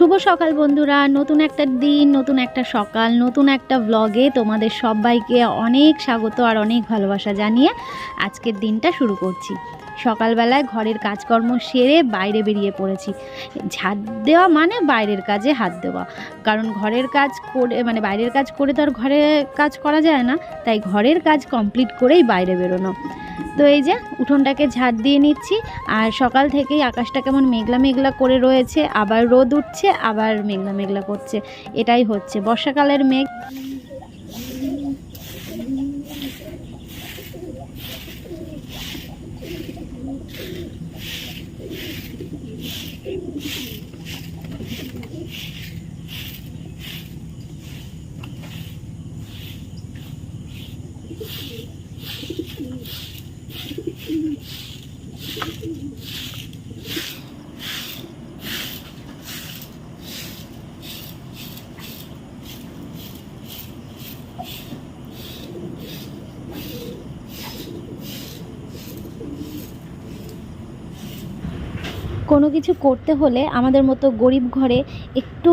শুভ সকাল বন্ধুরা। নতুন একটা দিন, নতুন একটা সকাল, নতুন একটা ব্লগে তোমাদের সবাইকে অনেক স্বাগত আর অনেক ভালোবাসা জানিয়ে আজকের দিনটা শুরু করছি। সকালবেলায় ঘরের কাজকর্ম সেরে বাইরে বেরিয়ে পড়েছি। ঝাড় দেওয়া মানে বাইরের কাজে হাত দেওয়া। কারণ ঘরের কাজ করে মানে বাইরের কাজ করে তো আর ঘরে কাজ করা যায় না, তাই ঘরের কাজ কমপ্লিট করেই বাইরে বেরোনো। তো এই যে উঠোনটাকে ঝাড় দিয়ে নিচ্ছি, আর সকাল থেকেই আকাশটা কেমন মেঘলা মেঘলা করে রয়েছে, আবার রোদ উঠছে, আবার মেঘলা মেঘলা করছে। এটাই হচ্ছে। বর্ষাকালের মেঘ। কোনো কিছু করতে হলে আমাদের মতো গরিব ঘরে একটু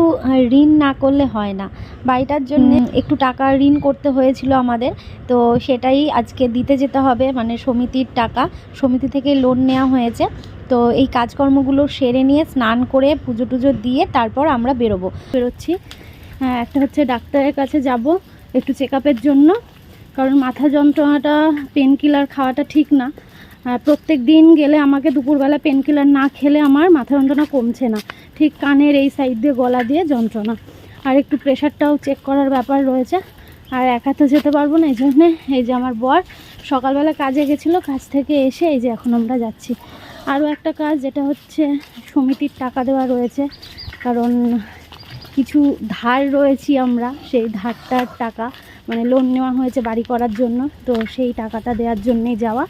ঋণ না করলে হয় না। বাড়িটার জন্য একটু টাকা ঋণ করতে হয়েছিল আমাদের। তো সেটাই আজকে দিতে যেতে হবে মানে সমিতির টাকা। সমিতি থেকে লোন নেওয়া হয়েছে। তো এই কাজকর্মগুলো সেরে নিয়ে স্নান করে পুজো টুজো দিয়ে তারপর আমরা বেরোবো। বেরোচ্ছি। হ্যাঁ একটা হচ্ছে ডাক্তারের কাছে যাব একটু চেক জন্য। কারণ মাথা যন্ত্রণাটা পেন কিলার খাওয়াটা ঠিক না। প্রত্যেক দিন গেলে আমাকে দুপুরবেলা পেন কিলার না খেলে আমার মাথা যন্ত্রণা কমছে না। ঠিক কানের এই সাইড দিয়ে, গলা দিয়ে যন্ত্রণা। আর একটু প্রেশারটাও চেক করার ব্যাপার রয়েছে। আর একা তো যেতে পারব না, এই জন্যে এই যে আমার বর সকালবেলা কাজে গেছিল, কাজ থেকে এসে এই যে এখন আমরা যাচ্ছি। আরও একটা কাজ যেটা হচ্ছে, সমিতির টাকা দেওয়া রয়েছে। কারণ কিছু ধার রয়েছি আমরা, সেই ধারটার টাকা মানে লোন নেওয়া হয়েছে বাড়ি করার জন্য। তো সেই টাকাটা দেওয়ার জন্যেই যাওয়া।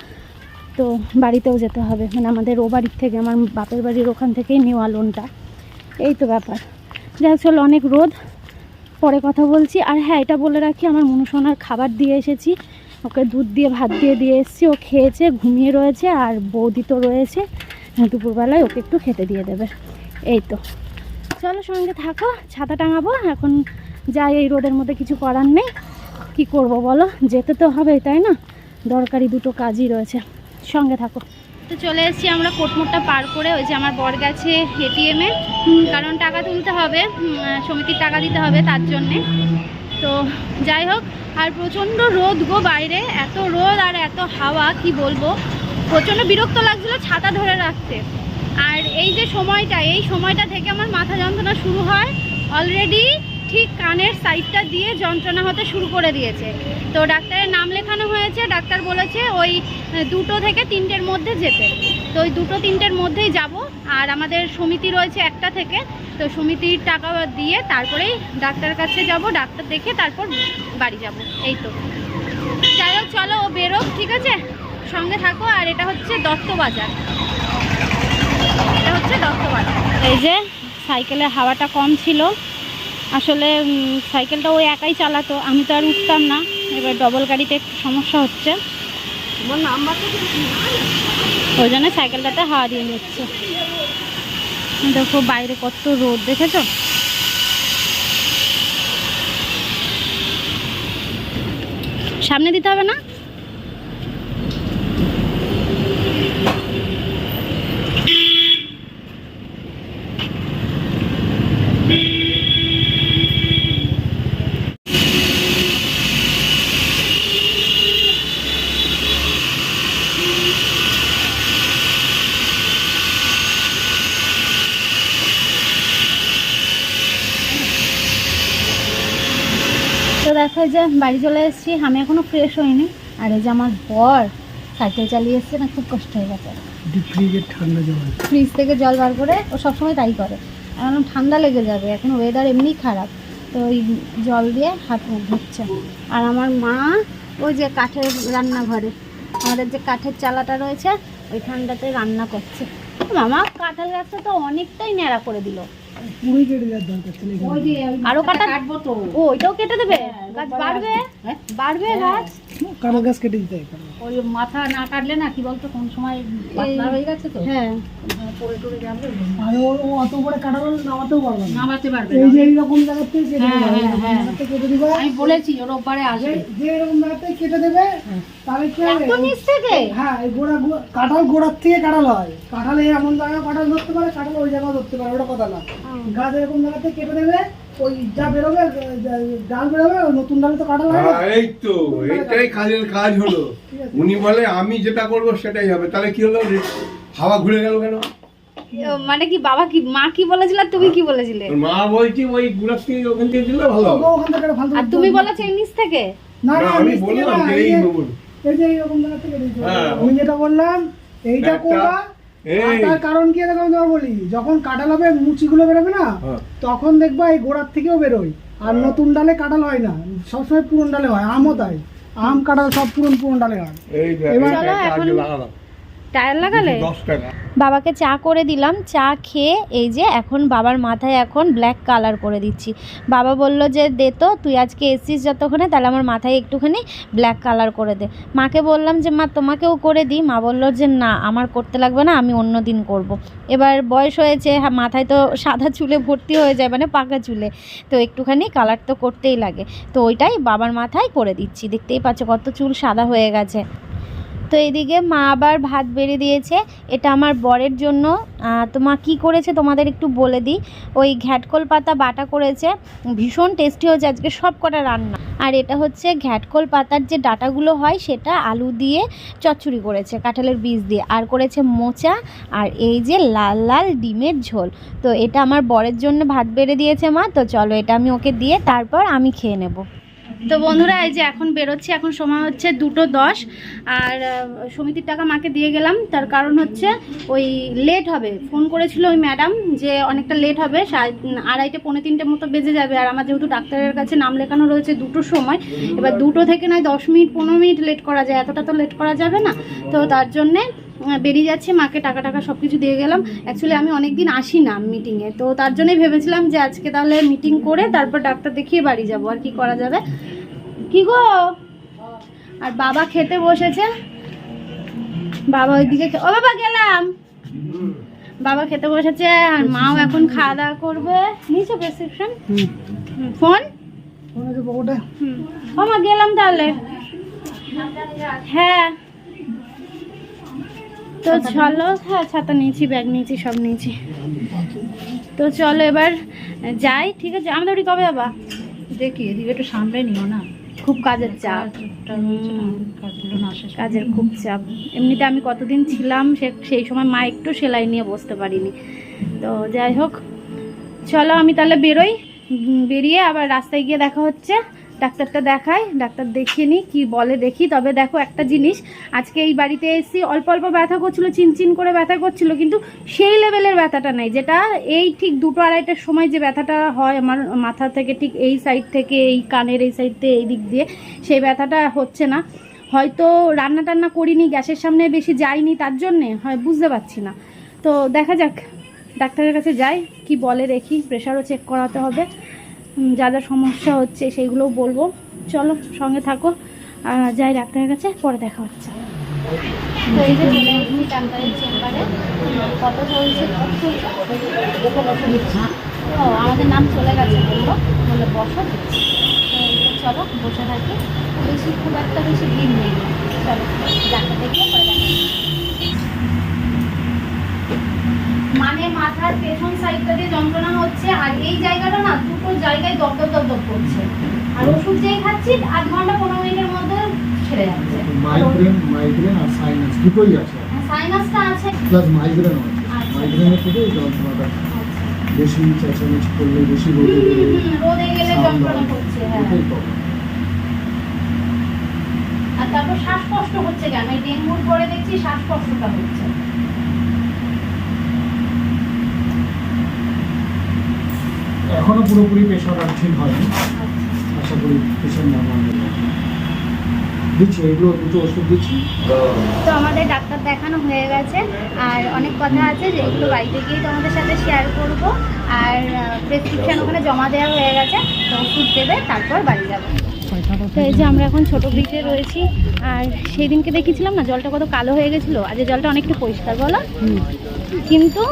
তো বাড়িতেও যেতে হবে। মানে আমাদের ও বাড়ির থেকে, আমার বাপের বাড়ির ওখান থেকেই নেওয়া লোনটা এই তো ব্যাপার। যাই হোক, চলো, অনেক রোদ। পরে কথা বলছি। আর হ্যাঁ এটা বলে রাখি, আমার মনুসোনার খাবার দিয়ে এসেছি। ওকে দুধ দিয়ে, ভাত দিয়ে দিয়ে এসেছি। ও খেয়েছে, ঘুমিয়ে রয়েছে, আর বৌদি তো রয়েছে। দুপুরবেলায় ওকে একটু খেতে দিয়ে দেবে। এই তো। চলো, সঙ্গে থাকো, ছাতা টাঙাবো। এখন যাই, এই রোদের মধ্যে কিছু করার নেই। কি করব বলো? যেতে তো হবে তাই না? দরকারি দুটো কাজই রয়েছে। সঙ্গে থাকো। তো চলে এসেছি আমরা কোটমোটটা পার করে ওই যে আমার বর গেছে এটিএমে কারণ টাকা তুলতে হবে সমিতির টাকা দিতে হবে তার জন্যে। তো যাই হোক আর প্রচণ্ড রোদ গো বাইরে এত রোদ আর এত হাওয়া কি বলব? প্রচণ্ড বিরক্ত লাগছিল ছাতা ধরে রাখতে। আর এই যে সময়টা এই সময়টা থেকে আমার মাথা যন্ত্রণা শুরু হয়। অলরেডি ঠিক কানের সাইডটা দিয়ে যন্ত্রণা হতে শুরু করে দিয়েছে। তো ডাক্তারের নাম লেখানো হয়েছে, ডাক্তার বলেছে ওই দুটো থেকে তিনটের মধ্যে যেতে। তো ওই দুটো তিনটের মধ্যেই যাব, আর আমাদের সমিতি রয়েছে একটা থেকে। তো সমিতির টাকা দিয়ে তারপরেই ডাক্তারের কাছে যাব, ডাক্তার দেখে তারপর বাড়ি যাব। এই তো। যাই হোক চলো, ও বেরোক, ঠিক আছে? সঙ্গে থাকো, আর এটা হচ্ছে দত্ত বাজার এটা হচ্ছে দত্ত বাজার এই যে, সাইকেলের হাওয়াটা কম ছিল। আসলে সাইকেলটা ওই একাই চালাতো আমি তো আর উঠতাম না। এবার ডবল গাড়িতে একটু সমস্যা হচ্ছে। ওই জন্য সাইকেলটাতে হাওয়া দিয়ে নিচ্ছে দেখো বাইরে কত রোদ দেখেছ? সামনে দিতে হবে না? দেখো এই যে বাড়ি চলে এসেছি আমি এখনও ফ্রেশ হইনি। আর এই যে আমার বর সাইকেল চালিয়ে এসছে না খুব কষ্ট হয়ে গেছে। ফ্রিজের ঠান্ডা জল। ফ্রিজ থেকে জল বার করে ও সবসময় তাই করে। এখন ঠান্ডা লেগে যাবে এখন ওয়েদার এমনি খারাপ। তো ওই জল দিয়ে হাত মুখ ধুচ্ছে। আর আমার মা ওই যে কাঠের রান্নাঘরে আমাদের যে কাঠের চালাটা রয়েছে ওইখানটাতে রান্না করছে। মামা কাঠের গাছটা তো অনেকটাই ন্যাড়া করে দিল। পুরোই কেটে? যাওয়ার দরকার ছিল যে আরও কাটা কাটবো তো। ও ওইটাও কেটে দেবে? গাছ বাড়বে? বাড়বে গাছ? কারও গাছ কেটে দিতে হয় কারও। ওই মাথা না কাটলে না কি বলতো কোন সময় পাতলা হয়ে গেছে তো। হ্যাঁ। পড়ে টড়ে যাবে আর ও ও অত করে কাটা নামাতেও পারবে না। নামাতে পারবে এই যে এইরকম জায়গার কেটে হ্যাঁ, দেবে। হ্যাঁ, হ্যাঁ। এইরকম জায়গার থেকে কেটে দিবা আমি বলেছি ওর ওপারে আসবে। যে- এরকম কেটে দেবে তাহলে কি হবে? এত নিচ থেকে? হ্যাঁ এই গোড়া কাঁঠাল গোড়ার থেকে কাঁঠাল হয়। কাঁঠালে এমন জায়গায় কাঁঠাল ধরতে পারে কাঁঠাল ওই জায়গায় ধরতে পারে ওটা কথা না। গাছ এরকম জায়গাতে কেটে দেবে ওই যা বেরোবে ডাল বেরোবে নতুন ডালে তো কাঁঠাল এই তো এটাই কাজের কাজ হলো। উনি বলে আমি যেটা করব সেটাই হবে। তাহলে কি হলো? হাওয়া ঘুরে গেল কেন? মানে কি বাবা কি মা কি বলেছিল? আর তুমি কি বলেছিলে? মা বলছি ওই থেকে ওখান দিলে ভালো আর তুমি বলেছ এই নিচ থেকে? না আমি বললাম এই এই যে- নেব। এই যে এইরকম জায়গা থেকে হ্যাঁ। আমি যেটা বললাম এইটা একটা- তার কারণ কি দেখো আমি বলি? যখন কাঁঠাল হবে মুচিগুলো বেরোবে না হ্যাঁ। তখন দেখবা এই গোড়ার থেকেও বেরোয়। আর নতুন ডালে কাঁঠাল হয় না। সবসময় পুরন ডালে হয় আমও তাই। আম কাঁঠাল সব পুরন পুরন ডালে হয়। এবার- এখন-। টায়ার লাগালে? বাবাকে চা করে দিলাম। চা খেয়ে এই যে এখন বাবার মাথায় এখন ব্ল্যাক কালার করে দিচ্ছি। বাবা বলল যে দে তো তুই আজকে এসছিস যতক্ষণে তাহলে আমার মাথায় একটুখানি ব্ল্যাক কালার করে দে। মাকে বললাম যে মা তোমাকেও করে দিই। মা বলল যে না আমার করতে লাগবে না আমি অন্য দিন করব। এবার বয়স হয়েছে হ্যাঁ, মাথায় তো সাদা চুলে ভর্তি হয়ে যায় মানে পাকা চুলে। তো একটুখানি কালার তো করতেই লাগে। তো ওইটাই বাবার মাথায় করে দিচ্ছি। দেখতেই পাচ্ছ কত চুল সাদা হয়ে গেছে। তো এদিকে মা আবার ভাত বেড়ে দিয়েছে। এটা আমার বরের জন্য। তো মা কী করেছে তোমাদের একটু বলে দিই। ওই ঘ্যাটকল পাতা বাটা করেছে। ভীষণ টেস্টি হয়েছে আজকে সব কটা রান্না। আর এটা হচ্ছে ঘ্যাটকল পাতার যে ডাটাগুলো হয়, সেটা আলু দিয়ে চচ্চড়ি করেছে, কাঁঠালের বীজ দিয়ে। আর করেছে মোচা আর এই যে লাল লাল ডিমের ঝোল। তো এটা আমার বরের জন্য ভাত বেড়ে দিয়েছে মা। তো চলো এটা আমি ওকে দিয়ে তারপর আমি খেয়ে নেব। তো বন্ধুরা, এই যে এখন বেরোচ্ছি, এখন সময় হচ্ছে দুটো দশ। আর সমিতির টাকা মাকে দিয়ে গেলাম। তার কারণ হচ্ছে ওই লেট হবে। ফোন করেছিল ওই ম্যাডাম যে অনেকটা লেট হবে আড়াইটে, পৌনে তিনটে মতো বেজে যাবে। আর আমার যেহেতু ডাক্তারের কাছে নাম লেখানো রয়েছে দুটোর সময়, এবার দুটো থেকে নয়, দশ মিনিট, পনেরো মিনিট লেট করা যায়। এতটা তো লেট করা যাবে না। তো তার জন্যে বেরিয়ে যাচ্ছে মাকে টাকা টাকা সব কিছু দিয়ে গেলাম। অ্যাকচুয়ালি আমি অনেক দিন আসি না মিটিংয়ে তো তার জন্যই ভেবেছিলাম যে আজকে তাহলে মিটিং করে তারপর ডাক্তার দেখিয়ে বাড়ি যাব। আর কি করা যাবে? কি গো? আর বাবা খেতে বসেছে। বাবা ওইদিকে ও বাবা গেলাম। বাবা খেতে বসেছে আর মাও এখন খাওয়া দাওয়া করবে। নিচে প্রেসক্রিপশন ফোন হুম। ও মা গেলাম তাহলে। হ্যাঁ। তো চলো হ্যাঁ ছাতা নিয়েছি ব্যাগ নিয়েছি সব নিয়েছি। তো চলো এবার যাই ঠিক আছে? আমাদের ওটি কবে বাবা দেখি এদিকে একটু সামলে নিও না। খুব কাজের চাপ। কাজের খুব চাপ। এমনিতে আমি কতদিন ছিলাম সে সেই সময় মা একটু সেলাই নিয়ে বসতে পারিনি। তো যাই হোক চলো আমি তাহলে বেরোই বেরিয়ে আবার রাস্তায় গিয়ে দেখা হচ্ছে। ডাক্তারটা দেখাই ডাক্তার দেখিয়ে নিই কী বলে দেখি। তবে দেখো একটা জিনিস, আজকে এই বাড়িতে এসেছি অল্প অল্প ব্যথা করছিল, চিনচিন করে ব্যথা করছিল, কিন্তু সেই লেভেলের ব্যথাটা নেই, যেটা এই ঠিক দুটো আড়াইটার সময় যে ব্যথাটা হয় আমার মাথা থেকে ঠিক এই সাইড থেকে, এই কানের এই সাইড থেকে এই দিক দিয়ে, সেই ব্যথাটা হচ্ছে না। হয়তো রান্না টান্না করিনি, গ্যাসের সামনে বেশি যাইনি, তার জন্যে হয়, বুঝতে পারছি না। তো দেখা যাক, ডাক্তারের কাছে যাই, কি বলে দেখি প্রেশারও চেক করাতে হবে। যা যা সমস্যা হচ্ছে সেইগুলোও বলব। চলো, সঙ্গে থাকো। যাই ডাক্তারের কাছে, পরে দেখা হচ্ছে। তো এই যে চেম্বারে, কত চলছে? ও, আমাদের নাম চলে গেছে বলল বলল বসো। চলো, বসে থাকি। বেশি খুব একটা বেশি ভিড় নেই। চলো ডাক্তার দেখিয়ে পরে দেখা হচ্ছে। মানে মাথার পেছন সাইডটা দিয়ে যন্ত্রণা হচ্ছে আর এই জায়গাটা না দুটো জায়গায় দপদপ দপদপ করছে। আর ওষুধ যেই খাচ্ছি আধ ঘণ্টা পনেরো মিনিটের মধ্যে ছেড়ে যাচ্ছে। মাইগ্রেন মাইগ্রেন আর সাইনাস দুটোই আছে। সাইনাসটা আছে। প্লাস মাইগ্রেনও আছে। আচ্ছা। মাইগ্রেনের থেকে যন্ত্রণাটা বেশি চেঁচামেচি করলে বেশি রোদে গেলে রোদে গেলে যন্ত্রণা করছে হ্যাঁ। আর তারপর শ্বাসকষ্ট হচ্ছে কেন? এই ডেঙ্গুর পরে দেখছি শ্বাসকষ্টটা হচ্ছে। এখনও পুরোপুরি প্রেশার আর ঠিক হয়নি। আশা করি হয়ে যাবে। দিচ্ছি। এগুলো দুটো ওষুধ দিচ্ছি। তো আমাদের ডাক্তার দেখানো হয়ে গেছে। আর অনেক কথা আছে যেগুলো বাড়িতে গিয়ে তোমাদের সাথে শেয়ার করব। আর প্রেসক্রিপশন ওখানে জমা দেওয়া হয়ে গেছে। তো ওষুধ দেবে তারপর বাড়ি যাব। তো এই যে আমরা এখন ছোট ব্রিজে রয়েছি। আর সেই দিনকে দেখেছিলাম না জলটা কত কালো হয়ে গেছিল? আজ জলটা অনেকটা পরিষ্কার বলো? কিন্তু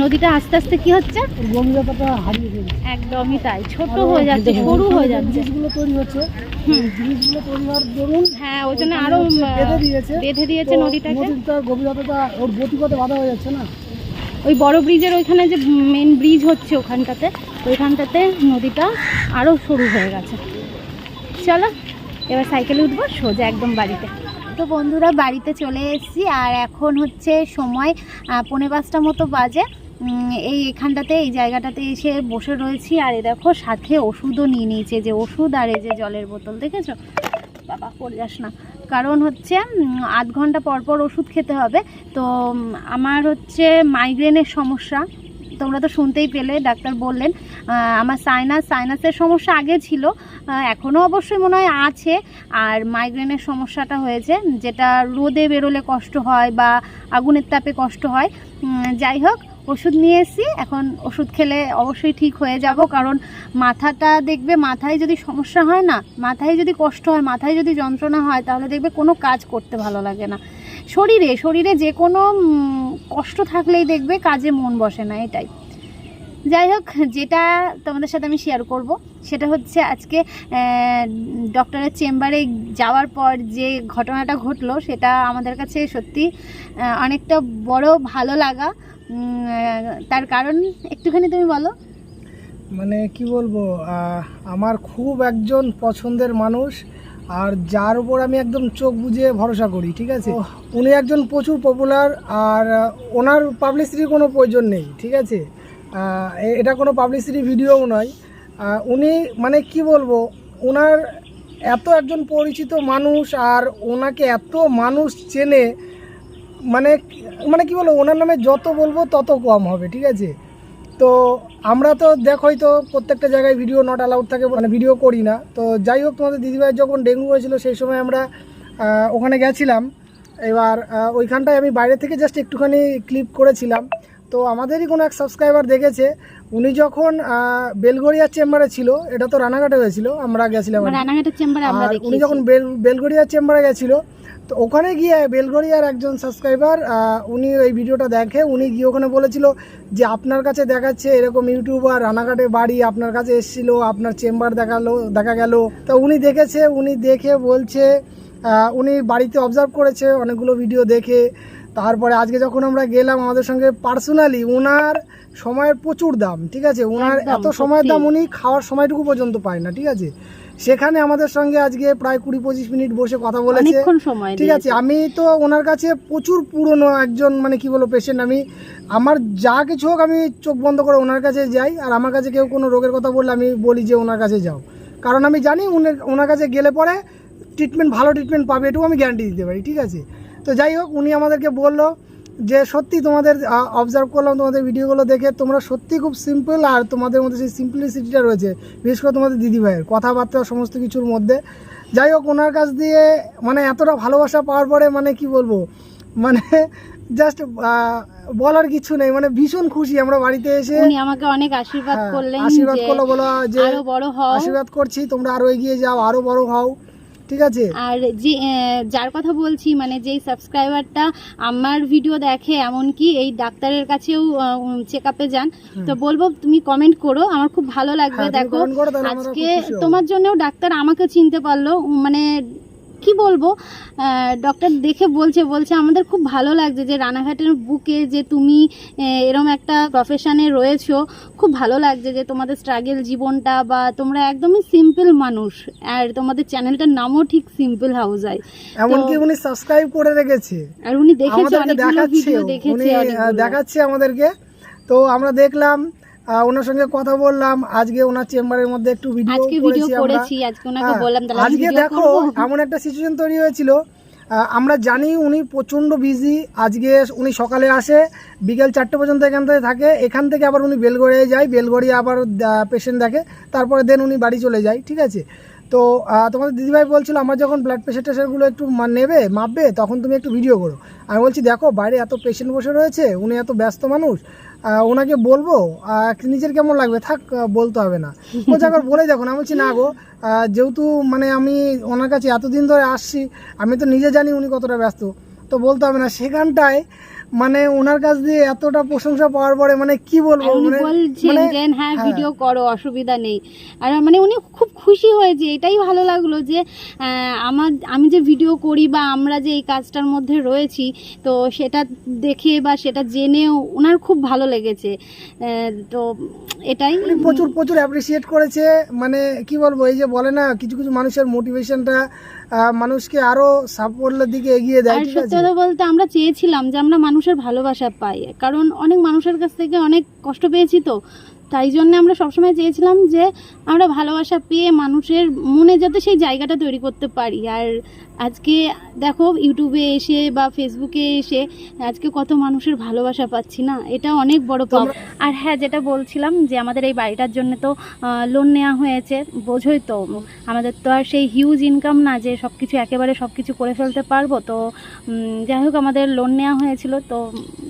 নদীটা আস্তে আস্তে কি হচ্ছে? গম্ভীরতাটা হারিয়ে একদমই তাই ছোট হয়ে যাচ্ছে সরু হয়ে যাচ্ছে। ব্রিজগুলো তৈরি হচ্ছে। হুম। ব্রিজগুলো তৈরি হওয়ার দরুন হ্যাঁ ওই জন্য আরও বেঁধে দিয়েছে। বেঁধে দিয়েছে নদীটাকে। নদীটার গভীরতাটা ওর গতিপথে বাধা হয়ে যাচ্ছে না? ওই বড় ব্রিজের ওইখানে যে মেন ব্রিজ হচ্ছে ওখানটাতে ওইখানটাতে নদীটা আরও সরু হয়ে গেছে। চলো এবার সাইকেলে উঠবো সোজা একদম বাড়িতে। তো বন্ধুরা বাড়িতে চলে এসেছি আর এখন হচ্ছে সময় আহ, পৌনে পাঁচটা মতো বাজে। এই এখানটাতে, এই জায়গাটাতে এসে বসে রয়েছি। আর এ দেখো, সাথে ওষুধও নিয়ে নিয়েছে। যে ওষুধ আর এই যে জলের বোতল, দেখেছ? বাবা, পড়ে যাস না। কারণ হচ্ছে আধ ঘণ্টা পর পর ওষুধ খেতে হবে। তো আমার হচ্ছে মাইগ্রেনের সমস্যা। তোমরা তো শুনতেই পেলে, ডাক্তার বললেন। আমার সাইনাস, সাইনাসের সমস্যা আগে ছিল। এখনও অবশ্যই মনে হয় আছে। আর মাইগ্রেনের সমস্যাটা হয়েছে, যেটা রোদে বেরোলে কষ্ট হয় বা আগুনের তাপে কষ্ট হয়। যাই হোক ওষুধ নিয়ে এসেছি। এখন ওষুধ খেলে অবশ্যই ঠিক হয়ে যাব, কারণ মাথাটা দেখবে মাথায় যদি সমস্যা হয় না, মাথায় যদি কষ্ট হয়, মাথায় যদি যন্ত্রণা হয়, তাহলে দেখবে কোনো কাজ করতে ভালো লাগে না। শরীরে শরীরে যে কোনো কষ্ট থাকলেই দেখবে কাজে মন বসে না, এটাই। যাই হোক, যেটা তোমাদের সাথে আমি শেয়ার করব, সেটা হচ্ছে আজকে ডক্টরের চেম্বারে যাওয়ার পর যে ঘটনাটা ঘটলো, সেটা আমাদের কাছে সত্যি অনেকটা বড় ভালো লাগা। তার কারণ একটুখানি তুমি বলো। মানে কি বলব আমার খুব একজন পছন্দের মানুষ আর যার উপর আমি একদম চোখ বুঝে ভরসা করি ঠিক আছে? উনি একজন প্রচুর পপুলার আর ওনার পাবলিসিটির কোনো প্রয়োজন নেই ঠিক আছে? এটা কোনো পাবলিসিটি ভিডিওও নয়। উনি মানে কি বলব ওনার এত একজন পরিচিত মানুষ আর ওনাকে এত মানুষ চেনে মানে মানে কি বলব, ওনার নামে যত বলব তত কম হবে, ঠিক আছে? তো আমরা তো দেখোই তো প্রত্যেকটা জায়গায় ভিডিও নট অ্যালাউড থাকে মানে ভিডিও করি না। তো যাই হোক, তোমাদের দিদিভাইয়ের যখন ডেঙ্গু হয়েছিল সেই সময় আমরা ওখানে গেছিলাম। এবার ওইখানটায় আমি বাইরে থেকে জাস্ট একটুখানি ক্লিপ করেছিলাম। তো আমাদেরই কোনো এক সাবস্ক্রাইবার দেখেছে উনি যখন আহ, বেলগড়িয়ার চেম্বারে ছিল এটা তো রানাঘাটে হয়েছিল আমরা গেছিলাম উনি যখন বেল বেলগড়িয়ার চেম্বারে গেছিল তো ওখানে গিয়ে বেলগড়িয়ার একজন সাবস্ক্রাইবার উনি এই ভিডিওটা দেখে উনি গিয়ে ওখানে বলেছিল যে আপনার কাছে দেখাচ্ছে এরকম ইউটিউবার রানাঘাটে বাড়ি আপনার কাছে এসেছিল আপনার চেম্বার দেখাল দেখা গেল। তো উনি দেখেছে উনি দেখে বলছে উনি বাড়িতে অবজার্ভ করেছে অনেকগুলো ভিডিও দেখে। তারপরে আজকে যখন আমরা গেলাম আমাদের সঙ্গে পার্সোনালি ওনার সময়ের প্রচুর দাম ঠিক আছে? ওনার এত সময়ের দাম উনি খাওয়ার সময়টুকু পর্যন্ত পায় না ঠিক আছে? সেখানে আমাদের সঙ্গে আজকে প্রায় কুড়ি পঁচিশ মিনিট বসে কথা বলেছে। ঠিক আছে আমি তো ওনার কাছে প্রচুর পুরনো একজন মানে কি বলব পেশেন্ট আমি। আমার যা কিছু হোক আমি চোখ বন্ধ করে ওনার কাছে যাই আর আমার কাছে কেউ কোনো রোগের কথা বললে আমি বলি যে ওনার কাছে যাও। কারণ আমি জানি উনি- ওনার কাছে গেলে পরে ট্রিটমেন্ট ভালো ট্রিটমেন্ট পাবে এটুকু আমি গ্যারান্টি দিতে পারি ঠিক আছে? তো যাই হোক উনি আমাদেরকে বলল যে সত্যি তোমাদের অবজার্ভ করলাম তোমাদের ভিডিওগুলো দেখে। তোমরা সত্যি খুব সিম্পল আর তোমাদের মধ্যে সেই সিম্পলিসিটিটা রয়েছে। বিশেষ করে তোমাদের দিদিভাইয়ের কথাবার্তা সমস্ত কিছুর মধ্যে। যাই হোক ওনার কাছ দিয়ে মানে এতটা ভালোবাসা পাওয়ার পরে মানে কি বলব? মানে জাস্ট বলার কিছু নেই। মানে ভীষণ খুশি আমরা বাড়িতে এসে। উনি আমাকে অনেক আশীর্বাদ হ্যাঁ, করলেন আশীর্বাদ করল বলো যে আরও বড় হও। আশীর্বাদ করছি তোমরা আরও এগিয়ে যাও আরও বড় হও। ঠিক আছে? আর যে যার কথা বলছি মানে যেই সাবস্ক্রাইবারটা আমার ভিডিও দেখে এমনকি এই ডাক্তারের কাছেও চেক আপে যান তো বলব তুমি কমেন্ট করো আমার খুব ভালো লাগবে হ্যাঁ, দেখো। আজকে তোমার জন্যও ডাক্তার আমাকে চিনতে পারল মানে কি বলব? ডক্টর দেখে বলছে বলছে আমাদের খুব ভালো লাগছে যে রানাঘাটের বুকে যে তুমি এরম একটা প্রফেশনে রয়েছো খুব ভালো লাগছে যে তোমাদের স্ট্রাগেল জীবনটা বা তোমরা একদমই সিম্পল মানুষ আর তোমাদের চ্যানেলটার নামও ঠিক সিম্পল হাউস আই এমনকি উনি সাবস্ক্রাইব করে রেখেছে। আর উনি দেখেছে দেখাচ্ছে ভিডিও দেখেছে। দেখাচ্ছে আমাদেরকে। তো আমরা দেখলাম ওনার সঙ্গে কথা বললাম আজকে ওনার চেম্বারের মধ্যে একটু ভিডিও আজকে করেছি আমরা। আজকে হ্যাঁ, দেখো এমন একটা সিচুয়েশন তৈরি হয়েছিল। আমরা জানি উনি প্রচণ্ড বিজি আজকে উনি সকালে আসে বিকেল চারটে পর্যন্ত এখান থেকে থাকে এখান থেকে আবার উনি বেলগড়িয়ে যায় বেলগড়িয়ে আবার পেশেন্ট দেখে তারপরে দেন উনি বাড়ি চলে যায় ঠিক আছে? তো তোমাদের দিদিভাই বলছিল আমার যখন ব্লাড প্রেশার টেশারগুলো একটু নেবে মাপবে তখন তুমি একটু ভিডিও করো। আমি বলছি দেখো বাইরে এত পেশেন্ট বসে রয়েছে উনি এত ব্যস্ত মানুষ ওনাকে বলব নিজের কেমন লাগবে? থাক বলতে হবে না। বলছে একবার বলে দেখো না বলছি, না গো যেহেতু মানে আমি ওনার কাছে এতদিন ধরে আসছি, আমি তো নিজে জানি উনি কতটা ব্যস্ত। তো বলতে হবে না, সেখানটায় মানে ওনার কাছ দিয়ে এতটা প্রশংসা পাওয়ার পরে মানে কি বলব? মানে বলছেন মানে যে হ্যাঁ হ্যাঁ। ভিডিও করো অসুবিধা নেই। আর মানে উনি খুব খুশি হয়েছে এটাই ভালো লাগল যে আমার আমি যে ভিডিও করি বা আমরা যে এই কাজটার মধ্যে রয়েছি তো সেটা দেখে বা সেটা জেনেও ওনার খুব ভালো লেগেছে। তো এটাই প্রচুর প্রচুর অ্যাপ্রিসিয়েট করেছে। মানে কি বলব এই যে বলে না কিছু কিছু মানুষের মোটিভেশনটা মানুষকে আরও সাফল্যের দিকে এগিয়ে দেয় আর সত্যি কথা বলতে আমরা চেয়েছিলাম যে আমরা মানুষের ভালোবাসা পাই কারণ অনেক মানুষের কাছ থেকে অনেক কষ্ট পেয়েছি তো। তাই জন্য আমরা সবসময় চেয়েছিলাম যে আমরা ভালোবাসা পেয়ে মানুষের মনে যাতে সেই জায়গাটা তৈরি করতে পারি। আর আজকে দেখো ইউটিউবে এসে বা ফেসবুকে এসে আজকে কত মানুষের ভালোবাসা পাচ্ছি না? এটা অনেক বড় পাওয়া আর হ্যাঁ যেটা বলছিলাম যে আমাদের এই বাড়িটার জন্য তো লোন নেওয়া হয়েছে, বোঝোই তো। আমাদের তো আর সেই হিউজ ইনকাম না যে সব কিছু একেবারে সব কিছু করে ফেলতে পারব। তো যাই হোক, আমাদের লোন নেওয়া হয়েছিল। তো,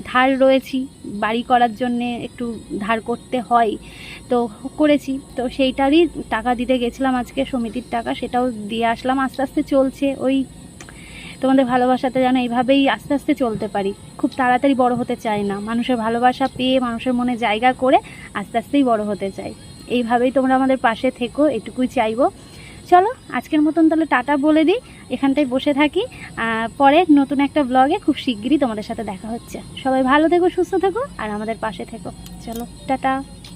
ধার রয়েছি বাড়ি করার জন্যে একটু ধার করতে হয়। তো করেছি। তো সেইটারই টাকা দিতে গেছিলাম আজকে সমিতির টাকা, সেটাও দিয়ে আসলাম। আস্তে আস্তে চলছে ওই তোমাদের ভালোবাসাতে যেন এইভাবেই আস্তে আস্তে চলতে পারি। খুব তাড়াতাড়ি বড় হতে চাই না। মানুষের ভালোবাসা পেয়ে মানুষের মনে জায়গা করে আস্তে আস্তেই বড় হতে চাই। এইভাবেই তোমরা আমাদের পাশে থেকো, এটুকুই চাইব। চলো, আজকের মতন তাহলে টাটা বলে দিই। এখানটায় বসে থাকি। পরে নতুন একটা ব্লগে খুব শিগগিরই তোমাদের সাথে দেখা হচ্ছে। সবাই ভালো থেকো, সুস্থ থেকো, আর আমাদের পাশে থেকো। চলো, টাটা।